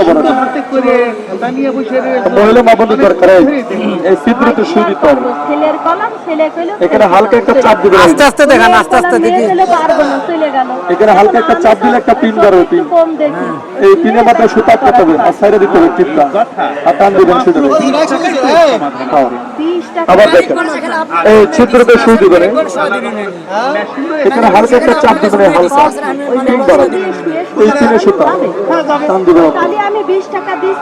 সুতো বড় না। হাতে করে দাঁড়িয়ে বসে মহিলা মা বন্ধু দরকার এই এই ছিদ্রতে সুই দিতে ছেলের কলম ছেলে কইলো এখানে হালকা একটা চাপ দিবে আস্তে আস্তে দেখান আস্তে আস্তে দেখি। পারব না চলে গেল। এখানে হালকা একটা চাপ দিলে একটা পিন পিন। এই পিনের মাথায় সুতা কাটতে হবে আর সাইডে দিতে হবে টিপটা। আর টান দিবেন সুতো হ্যাঁ। আবার দেখেন। এই ছিদ্রতে সুই দিবেন। এখানে হালকা একটা চাপ দিবেন এই হালকা। পিন এই পিনে সুতা টান দিবেন। আমি বিশ টাকা দেখে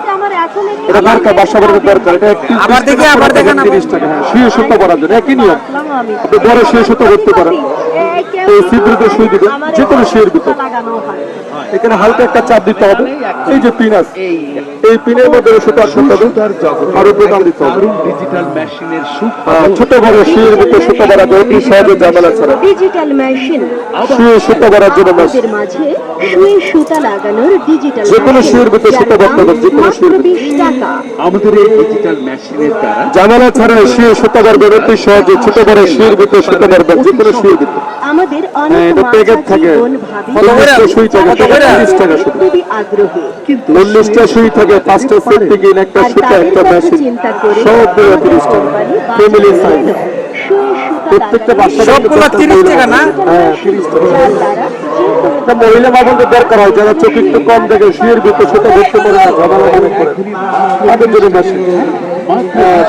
এটা দরকার বাসা দরকার এটা আবার দেখি, আবার দেখেন, টাকা? হ্যাঁ শুয়ে সত্য করার জন্য। একই নিয়ম? আপনি বড় শুয়ে সত্য করতে পারেন। এই সুই দিবেন যে কোনো ভিতর। এখানে হালকা একটা চাপ দিতে হবে। এই যে পিন আছে এই পিনের মধ্যে সুতো আসতে হবে। আর উপরে টান দিতে হবে। ডিজিটাল মেশিনের ছোট বড় শুয়ের ভিতরে সুতো যায় অতি সহজে ঝামেলা ছাড়া। ডিজিটাল মেশিন সুতো করার জন্য মাঝে সুই সুতা লাগানোর ডিজিটাল যে কোনো ভিতরে সুতা যে কোনো মাত্র শুয়ের ভিতরে। 20 টাকা। আমাদের এই ডিজিটাল মেশিনের দ্বারা ঝামেলা ছাড়া শুয়ে সুতো করবেন অতি সহজে ছোট বড় শুয়ের ভিতরে সুতো করবেন যে কোনো ভিতরে আমাদের হ্যাঁ, অনেক আগ্রহী। কিন্তু থাকে পাঁচটা সেট থেকে একটা সুতা একটা মেশিন সব দিলে তিরিশ টাকা ফ্যামিলি সাইজ এলো। সুই সুতা প্রত্যেকটা লাগানো বাচ্চা সবগুলো 30 টাকা না? হ্যাঁ তিরিশ টাকা। একটা মহিলা বাবুদের দরকার হয় যারা চোখ একটু কম দেখে শুয়ের ভিতরে সেটা ধরতে পারে না ঝামেলা মনে করে তাদের জন্য মেশিন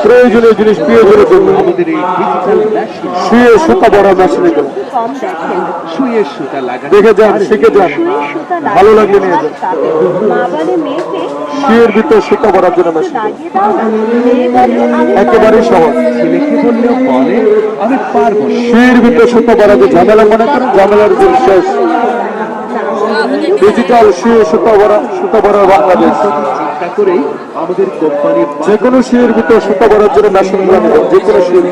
প্রয়োজনীয় জিনিস প্রয়োজনীয় জন্য শুয়ে সুতা বড় মেশিন লাগানো দেখে যান শিখে যান ভালো লাগলে নিয়ে যান শুয়ের ভিতরে সুতা বড়ার জন্য মেশিন একেবারেই সহজ শুয়ের ভিতরে সুতা বড়াতে ঝামেলা মনে করেন ঝামেলার দিন শেষ ডিজিটাল শুয়ে সুতা বড়া সুতা বড়া বাংলাদেশ চিন্তা করেই আমাদের কোম্পানি যে কোনো শুয়ের ভিতরে সুতা করার জন্য মেশিন যে কোনো শুয়ে